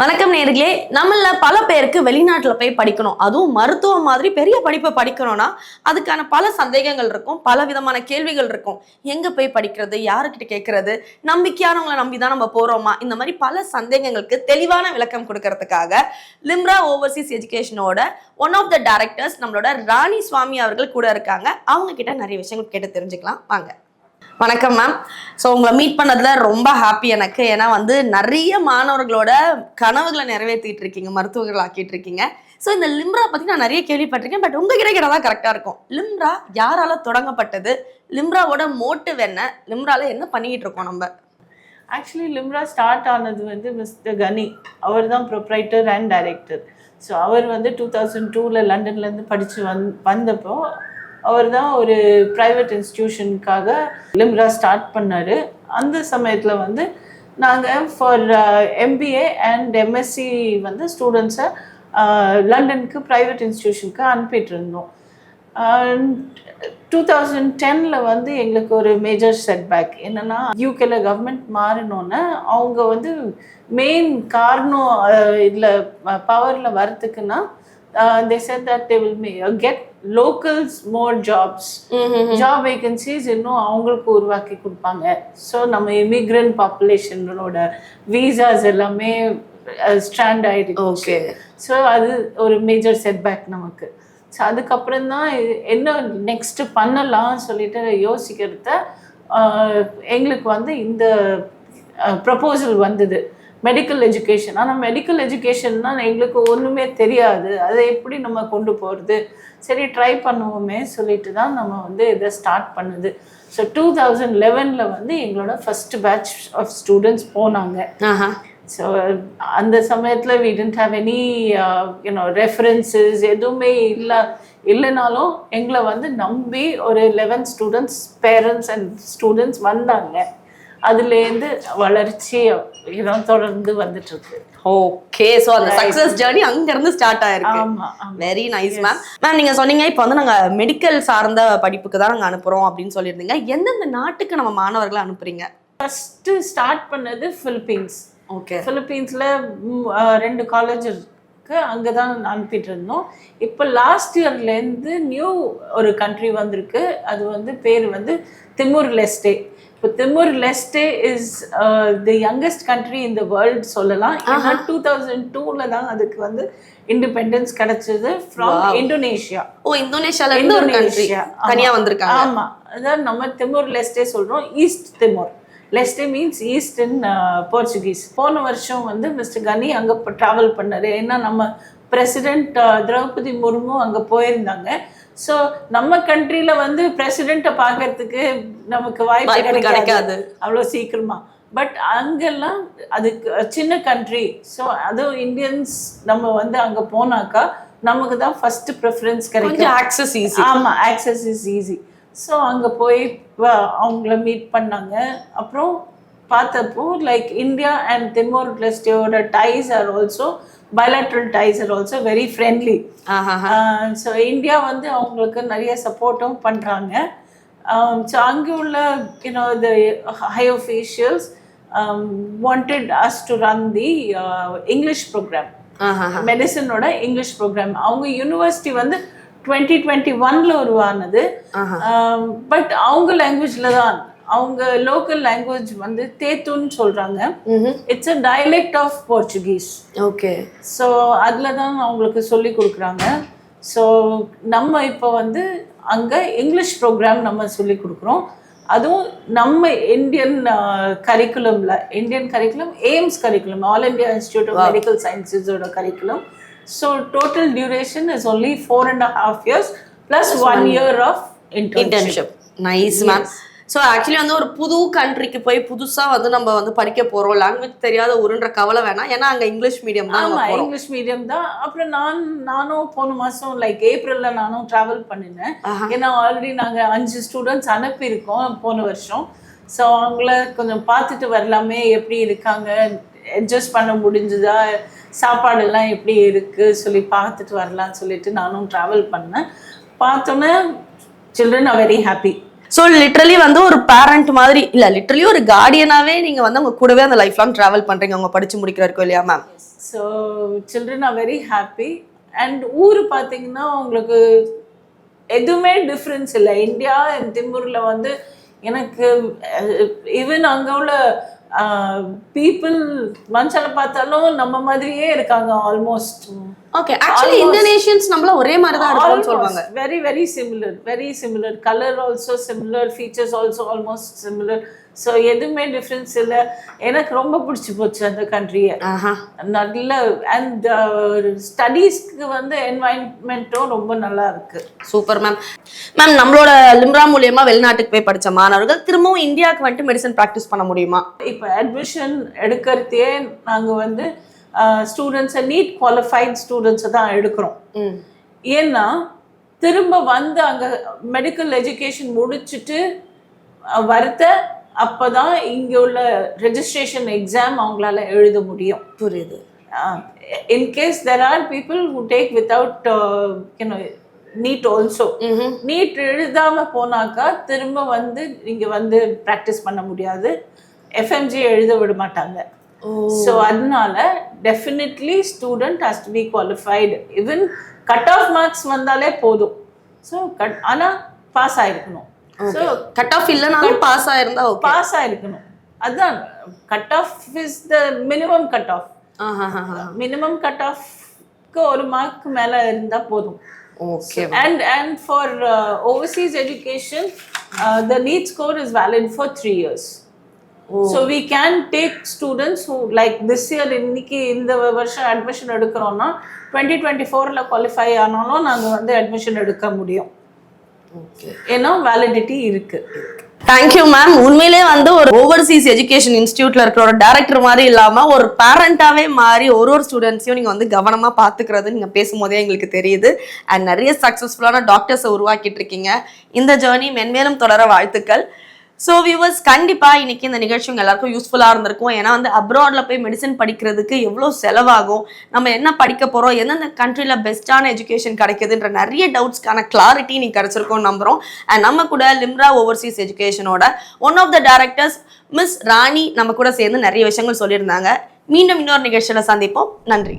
வணக்கம் நேர்களே. நம்மள பல பேருக்கு வெளிநாட்டில் போய் படிக்கணும். அதுவும் மருத்துவம் மாதிரி பெரிய படிப்பை படிக்கணும்னா அதுக்கான பல சந்தேகங்கள் இருக்கும். பல விதமான கேள்விகள் இருக்கும். எங்க போய் படிக்கிறது? யாருக்கிட்ட கேட்கறது? நம்பிக்கையானவங்களை நம்பி தான் நம்ம போறோமா? இந்த மாதிரி பல சந்தேகங்களுக்கு தெளிவான விளக்கம் கொடுக்கறதுக்காக லிம்ரா ஓவர்சீஸ் எஜுகேஷனோட ஒன் ஆஃப் த டைரக்டர்ஸ் நம்மளோட ராணி சுவாமி அவர்கள் கூட இருக்காங்க. அவங்க கிட்ட நிறைய விஷயங்கள் கேட்டு தெரிஞ்சுக்கலாம். வாங்க. வணக்கம் மேம் ஸோ உங்களை மீட் பண்ணதுல ரொம்ப ஹாப்பி எனக்கு. ஏன்னா வந்து நிறைய மாணவர்களோட கனவுகளை நிறைவேற்றிட்டு இருக்கீங்க மருத்துவர்கள் ஆக்கிட்டு இருக்கீங்க. ஸோ இந்த லிம்ரா பற்றி நான் நிறைய கேள்விப்பட்டிருக்கேன். பட் உங்கள் கிட்ட தான் கரெக்டாக இருக்கும். லிம்ரா யாரால தொடங்கப்பட்டது? லிம்ராவோட மோட்டிவ் என்ன? லிம்ரால என்ன பண்ணிக்கிட்டு இருக்கோம் நம்ம? ஆக்சுவலி லிம்ரா ஸ்டார்ட் ஆனது வந்து மிஸ்டர் கனி. அவர் தான் ப்ரொப்ரைட்டர் அண்ட் டைரக்டர் ஸோ அவர் வந்து டூ தௌசண்ட் டூவில் லண்டன்லேருந்து படித்து வந் வந்தப்போ அவர் தான் ஒரு ப்ரைவேட் இன்ஸ்டியூஷனுக்காக லிம்ரா ஸ்டார்ட் பண்ணார். அந்த சமயத்தில் வந்து நாங்கள் ஃபார் எம்பிஏ அண்ட் எம்எஸ்சி வந்து ஸ்டூடெண்ட்ஸை லண்டனுக்கு ப்ரைவேட் இன்ஸ்டியூஷனுக்கு அனுப்பிட்டு இருந்தோம் டூ தௌசண்ட் டென்னில் வந்து எங்களுக்கு ஒரு மேஜர் செட்பேக் என்னென்னா யூகேல கவர்மெண்ட் மாறினோன்னே அவங்க வந்து மெயின் காரணம் uh, இதில் பவரில் uh, வரத்துக்குன்னா they said that they will get locals more jobs job vacancies இன்னும் அவங்களுக்கு உருவாக்கி கொடுப்பாங்க. ஸோ நம்ம இமிக்ரண்ட் பாப்புலேஷனோட வீசாஸ் எல்லாமே ஸ்டாண்ட் ஆயிடுச்சு. ஓகே ஸோ அது ஒரு மேஜர் செட்பேக் நமக்கு. ஸோ அதுக்கப்புறம் தான் என்ன நெக்ஸ்ட் பண்ணலாம் சொல்லிட்டு யோசிக்கிறத ஆஹ், எங்களுக்கு வந்து இந்த ப்ரப்போசல் வந்தது. மெடிக்கல் எஜுகேஷன் ஆனால் மெடிக்கல் எஜுகேஷன்னா எங்களுக்கு ஒன்றுமே தெரியாது. அதை எப்படி நம்ம கொண்டு போகிறது சரி ட்ரை பண்ணுவோமே சொல்லிட்டு தான் நம்ம வந்து இதை ஸ்டார்ட் பண்ணுது. ஸோ டூ தௌசண்ட் லெவனில் வந்து எங்களோட ஃபர்ஸ்ட் பேட்ச் ஆஃப் ஸ்டூடெண்ட்ஸ் போனாங்க. ஸோ அந்த சமயத்தில் have any uh, you know references எதுவுமே இல்லை இல்லைனாலும் எங்களை வந்து நம்பி ஒரு eleven students parents and students வந்தாங்க. அதுலேருந்து வளர்ச்சி know, தொடர்ந்து வந்துட்டு இருக்கு ஓகே ஸோ அந்த சக்ஸஸ் ஜேர்னி அங்க இருந்து ஸ்டார்ட் ஆயிருக்கு. வெரி நைஸ் மேம் மேம் நீங்க சொன்னீங்க இப்போ வந்து நாங்க மெடிக்கல் சார்ந்த படிப்புக்கு தான் நாங்க அனுப்புறோம் அப்படின்னு சொல்லியிருந்தீங்க. எந்தெந்த நாட்டுக்கு நம்ம மாணவர்களை அனுப்புறீங்க? ஃபர்ஸ்ட் ஸ்டார்ட் பண்ணது பிலிப்பீன்ஸ் ஓகே பிலிப்பீன்ஸில் ரெண்டு காலேஜ் இருக்கு அங்கே தான் அனுப்பிட்டு இருந்தோம். இப்போ லாஸ்ட் இயர்லேருந்து நியூ ஒரு கண்ட்ரி வந்திருக்கு. அது வந்து பேர் வந்து திமுர் லெஸ்டே இப்போ Timor Leste is the youngest country the world சொல்லலாம். ஏன்னா டூ தௌசண்ட் டூவில் தான் அதுக்கு வந்து இண்டிபெண்டன்ஸ் கிடைச்சது ஃப்ரம் இந்தோனேஷியா ஓ இந்தோனேஷியால இருந்து ஒரு கண்ட்ரி இந்தோனேஷியா, ஆமா. தனியா வந்திருக்காங்க. ஆமா. அதான் நம்ம திமோர் லெஸ்டே சொல்றோம். East Timor Leste means east in Portuguese போன வருஷம் வந்து மிஸ்டர் கனி அங்க டிராவல் பண்ணாரு. ஏன்னா நம்ம பிரசிடென்ட் திரௌபதி முர்மு அங்க போயிருந்தாங்க. ஸோ நம்ம கண்ட்ரில வந்து பிரசிடென்ட்டை பார்க்கறதுக்கு நமக்கு வாய்ப்பு கிடைக்காது. அவ்வளோ சீக்கிரமா. பட் அங்கெல்லாம் அதுக்கு சின்ன கண்ட்ரி ஸோ அதுவும் இந்தியன்ஸ் நம்ம வந்து அங்க போனாக்கா நமக்கு தான் ஃபர்ஸ்ட் ப்ரிஃபரன்ஸ் கிடைக்கும். ஆக்சஸ் ஈஸி ஆமா ஆக்சஸ் இஸ் ஈஸி ஸோ அங்க போய் அவங்கள மீட் பண்ணாங்க. அப்புறம் பார்த்தப்போ like India and Timor லெஸ்டேயோட ties are also bilateral ties are also very friendly so India வந்து அவங்களுக்கு நிறைய சப்போர்ட்டும் பண்ணுறாங்க ஸோ அங்கே உள்ள you know the high officials wanted us to run the English program மெடிசனோட English program அவங்க யூனிவர்சிட்டி வந்து twenty twenty ஒன்ல உருவானது. பட் அவங்க லாங்குவேஜ்ல தான். அவங்க லோக்கல் லாங்குவேஜ் வந்து தேத்துன்னு சொல்றாங்க. It's a dialect of Portuguese okay. So அதில் தான் அவங்களுக்கு சொல்லி கொடுக்குறாங்க. ஸோ நம்ம இப்போ வந்து அங்கே இங்கிலீஷ் ப்ரோக்ராம் நம்ம சொல்லி கொடுக்குறோம். அதுவும் நம்ம Indian கரிக்குலமில் Indian curriculum AIIMS curriculum all India institute of medical சயின்சஸோட curriculum so total duration is only four and half years plus one year of internship internship nice ma'am so actually வந்து ஒரு புது கண்ட்ரிக்கு போய் புதுசா வந்து நம்ம வந்து படிக்க போறோம். லாங்குவேஜ் தெரியாத ஊருன்ற கவலை வேணாம். ஏன்னா அங்க இங்கிலீஷ் மீடியம் தான் ஆமா நம்ம போறோம். இங்கிலீஷ் மீடியம் தான். அப்புறம் நான் நானும் போன மாசம் லைக் ஏப்ரல்ல நானும் டிராவல் பண்ணினேன். ஏன்னா ஆல்ரெடி நாங்க அஞ்சு ஸ்டூடெண்ட்ஸ் அனுப்பியிருக்கோம் போன வருஷம். ஸோ அவங்கள கொஞ்சம் பார்த்துட்டு வரலாமே எப்படி இருக்காங்க அட்ஜஸ்ட் பண்ண முடிஞ்சுதா? சாப்பாடெல்லாம் எப்படி இருக்குது சொல்லி பார்த்துட்டு வரலாம்னு சொல்லிட்டு நானும் ட்ராவல் பண்ணேன். பார்த்தோன்னே children are very happy so literally வந்து ஒரு பேரண்ட் மாதிரி இல்லை லிட்ரலி ஒரு கார்டியனாவே நீங்கள் வந்து அவங்க கூடவே அந்த லைஃப் லாங் ட்ராவல் பண்ணுறீங்க அவங்க படித்து முடிக்கிற இல்லையா ma'am so children are very happy and ஊர் பார்த்தீங்கன்னா உங்களுக்கு எதுவுமே டிஃப்ரென்ஸ் இல்லை. இந்தியா திம்பூரில் வந்து எனக்கு ஈவன் அங்கே உள்ள பீப்புள் மனுஷனை பார்த்தாலும் நம்ம மாதிரியே இருக்காங்க ஆல்மோஸ்ட் ஓகே ஆக்சுவலி இந்தோனேஷியன்ஸ் நம்மள ஒரே மாதிரி தான் இருப்போம்னு சொல்லுவாங்க. Very very similar very similar colour also similar features also almost similar so எதுவுமே டிஃப்ரென்ஸ் இல்லை. எனக்கு ரொம்ப பிடிச்சி போச்சு அந்த கண்ட்ரியை நல்ல அண்ட் ஸ்டடீஸ்க்கு வந்து என்வாயன்மெண்ட்டும் ரொம்ப நல்லா இருக்கு. சூப்பர் மேம் மேம் நம்மளோட லிம்ரா மூலியமா வெளிநாட்டுக்கு போய் படிச்ச மாணவர்கள் திரும்பவும் இந்தியாவுக்கு வந்துட்டு மெடிசன் ப்ராக்டிஸ் பண்ண முடியுமா? இப்போ அட்மிஷன் எடுக்கிறதே நாங்கள் வந்து ஸ்டூடெண்ட்ஸை நீட் குவாலிஃபைட் ஸ்டூடெண்ட்ஸை தான் எடுக்கிறோம். ஏன்னா திரும்ப வந்து அங்கே மெடிக்கல் எஜுகேஷன் முடிச்சுட்டு அஹ், வரத அப்போ தான் இங்கே உள்ள ரெஜிஸ்ட்ரேஷன் எக்ஸாம் அவங்களால எழுத முடியும். புரியுது. In case there are people who take without you know NEET also. NEET எழுதாம போனாக்கா திரும்ப வந்து இங்க வந்து ப்ராக்டிஸ் பண்ண முடியாது. எஃப்எம்ஜி எழுத விட மாட்டாங்க. ஸோ அதனால definitely student has to be qualified even cut off marks வந்தாலே போதும். ஸோ கட் ஆனால் பாஸ் ஆயிருக்கணும். ஸோ கட் ஆஃப் இல்லைனாலும் பாஸ் ஆயிருந்தா பாஸ் ஆயிருக்கணும். அதுதான் cut off is the minimum cut off minimum cut ஆஃப்க்கு ஒரு மார்க் மேலே இருந்தால் போதும். Okay for uh, overseas education uh, the NEET score is valid for three years. So we can take students who like this year இன்னைக்கு இந்த வருஷம் admission எடுக்கிறோம்னா twenty twenty ஃபோரில் qualify ஆனாலும் நாங்கள் வந்து அட்மிஷன் எடுக்க முடியும். ஏன்னா வேலிடிட்டி இருக்கு. தேங்க்யூ மேம் உண்மையிலே வந்து ஒரு ஓவர்சீஸ் எஜுகேஷன் இன்ஸ்டியூட்ல இருக்கிற ஒரு டைரக்டர் மாதிரி இல்லாம ஒரு பேரண்டாவே மாறி ஒரு ஒரு ஸ்டூடெண்ட்ஸையும் நீங்க வந்து கவனமா பாத்துக்கிறது நீங்க பேசும்போதே எங்களுக்கு தெரியுது. அண்ட் நிறைய சக்சஸ்ஃபுல்லான டாக்டர்ஸை உருவாக்கிட்டு இருக்கீங்க. இந்த ஜேர்னி மென்மேலும் தொடர வாழ்த்துக்கள். ஸோ வியூவர்ஸ் கண்டிப்பாக இன்றைக்கி இந்த நிகழ்ச்சி உங்கள் எல்லாருக்கும் யூஸ்ஃபுல்லாக இருந்திருக்கும். ஏன்னா வந்து அப்ராடில் போய் மெடிசன் படிக்கிறதுக்கு எவ்வளோ செலவாகும்? நம்ம என்ன படிக்க போகிறோம் எந்தெந்த கண்ட்ரியில் பெஸ்ட்டான எஜுகேஷன் கிடைக்குதுன்ற நிறைய டவுட்ஸ்க்கான கிளாரிட்டி நீங்கள் கிடச்சிருக்கோம் நம்புறோம். அண்ட் நம்ம கூட Limra overseas எஜுகேஷனோட one of the directors miss Rani நம்ம கூட சேர்ந்து நிறைய விஷயங்கள் சொல்லியிருந்தாங்க. மீண்டும் இன்னொரு நிகழ்ச்சியில் சந்திப்போம். நன்றி.